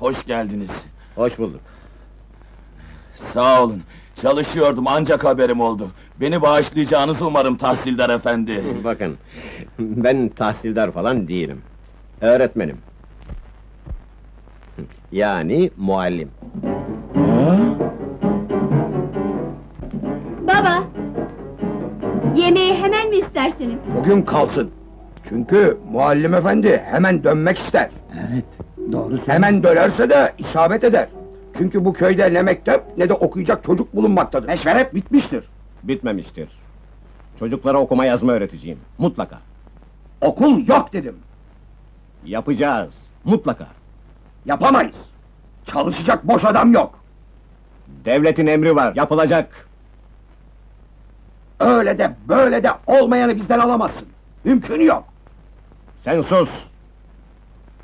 hoş geldiniz. Hoş bulduk. Sağ olun. Çalışıyordum ancak haberim oldu. Beni bağışlayacağınızı umarım tahsildar efendi. Bakın, ben tahsildar falan değilim. Öğretmenim. Yani muallim. Ha? Baba! Yemeği hemen mi istersiniz? Bugün kalsın. Çünkü muallim efendi hemen dönmek ister. Evet, doğru Hemen dönerse de isabet eder. Çünkü bu köyde ne mektep ne de okuyacak çocuk bulunmaktadır. Meşveret bitmiştir. Bitmemiştir. Çocuklara okuma yazma öğreteceğim. Mutlaka. Okul yok dedim. Yapacağız. Mutlaka. Yapamayız. Çalışacak boş adam yok. Devletin emri var. Yapılacak. Öyle de böyle de olmayanı bizden alamazsın. Mümkün yok. Sen sus.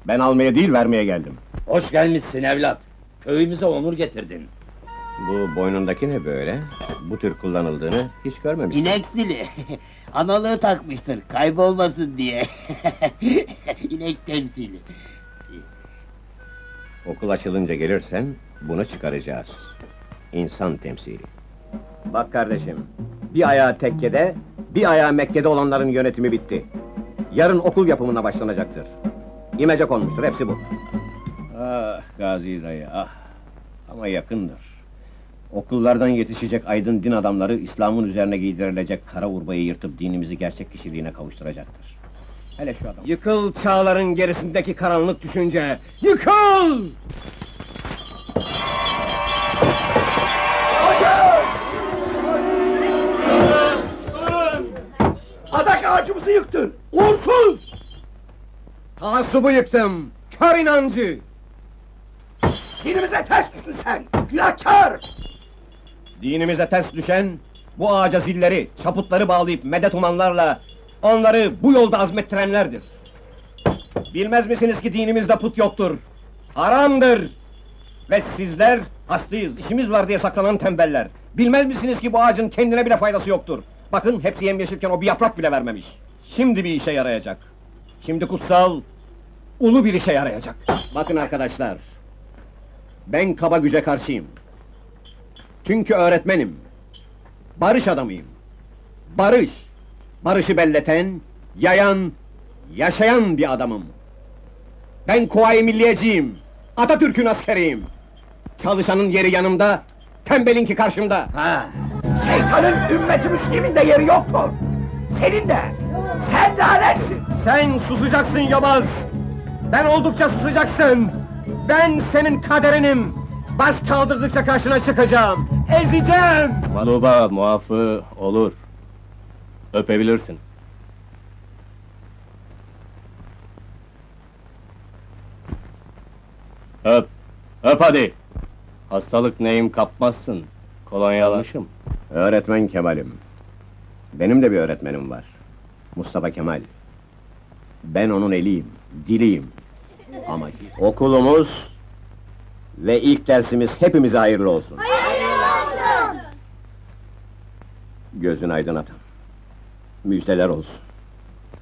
Ben almaya değil vermeye geldim. Hoş gelmişsin evlat. Köyümüze onur getirdin. Bu boynundaki ne böyle? Bu tür kullanıldığını hiç görmemiştim. İnek zili. Analığı takmıştır, kaybolmasın diye. İnek temsili. Okul açılınca gelirsen bunu çıkaracağız. İnsan temsili. Bak kardeşim, bir ayağı tekkede, bir ayağı Mekke'de olanların yönetimi bitti. Yarın okul yapımına başlanacaktır. İmece konmuştur, hepsi bu. Ah Gazi dayı, ah! Ama yakındır. Okullardan yetişecek aydın din adamları, İslam'ın üzerine giydirilecek kara urbayı yırtıp dinimizi gerçek kişiliğine kavuşturacaktır. Hele şu adam. Yıkıl çağların gerisindeki karanlık düşünce! Yıkıl! Adak ağacımızı yıktın. Taassubu yıktım! Kör inancı! Dinimize ters düştün sen. Günahkar! Dinimize ters düşen, bu ağaca zilleri, çaputları bağlayıp medet umanlarla onları bu yolda azmettirenlerdir. Bilmez misiniz ki dinimizde put yoktur? Haramdır! Ve sizler hastayız, işimiz var diye saklanan tembeller. Bilmez misiniz ki bu ağacın kendine bile faydası yoktur? Bakın hepsi yemyeşilken o bir yaprak bile vermemiş. Şimdi bir işe yarayacak. Şimdi kutsal, ulu bir işe yarayacak. Bakın arkadaşlar, ben kaba güce karşıyım. Çünkü öğretmenim. Barış adamıyım. Barış. Barışı belleten, yayan, yaşayan bir adamım. Ben Kuvayi Milliyeciyim. Atatürk'ün askeriyim. Çalışanın yeri yanımda, tembelinki karşımda. Ha, Şeytanın ümmeti müslimin de yeri yoktur. Senin de. Sen lanetsin. Sen susacaksın yobaz! Ben oldukça susacaksın! Ben senin kaderinim! Baş kaldırdıkça karşına çıkacağım! Ezeceğim! Maluba muafı olur. Öpebilirsin. Öp, öp hadi. Hastalık neyim kapmazsın. Kolonyalaşım. Öğretmen Kemal'im. Benim de bir öğretmenim var. Mustafa Kemal. Ben onun eliyim, diliyim. Ama okulumuz ve ilk dersimiz hepimize hayırlı olsun. Gözün aydın atam. Müjdeler olsun.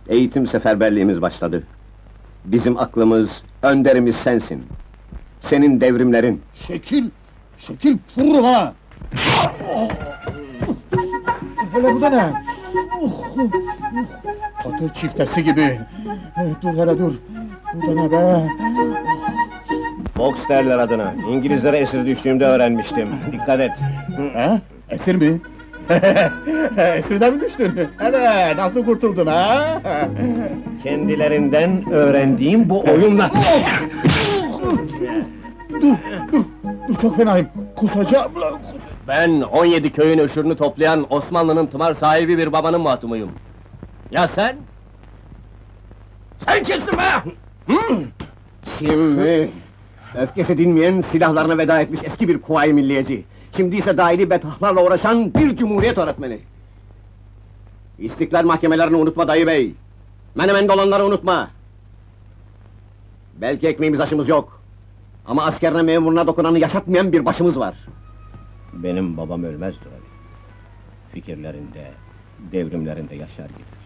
Eğitim seferberliğimiz başladı. Bizim aklımız, önderimiz sensin. Senin devrimlerin. şekil, şekil fırla! Hele bu da ne? Katı çiftesi gibi. Dur hele dur. Bu da ne be? Boks derler adına. İngilizlere esir düştüğümde öğrenmiştim. Dikkat et. Ha? Esir mi? Esirden mi düştün? Hele nasıl kurtuldun ha? Kendilerinden öğrendiğim bu oyunla. dur, dur, dur çok fenayım. Kusacağım lan. Ben 17 köyün öşürünü toplayan Osmanlı'nın tımar sahibi bir babanın mahtımıyım. Ya sen? Sen kimsin be? Kim mi? Öfkesi dinmeyen, silahlarına veda etmiş eski bir kuvayi milliyeci. Şimdi ise dairi betahlarla uğraşan bir cumhuriyet öğretmeni. İstiklal mahkemelerini unutma dayı bey. Menemen dolanları unutma. Belki ekmeğimiz aşımız yok. Ama askerine memuruna dokunanı yaşatmayan bir başımız var. Benim babam ölmezdi öyle. Fikirlerinde, devrimlerinde yaşar gider.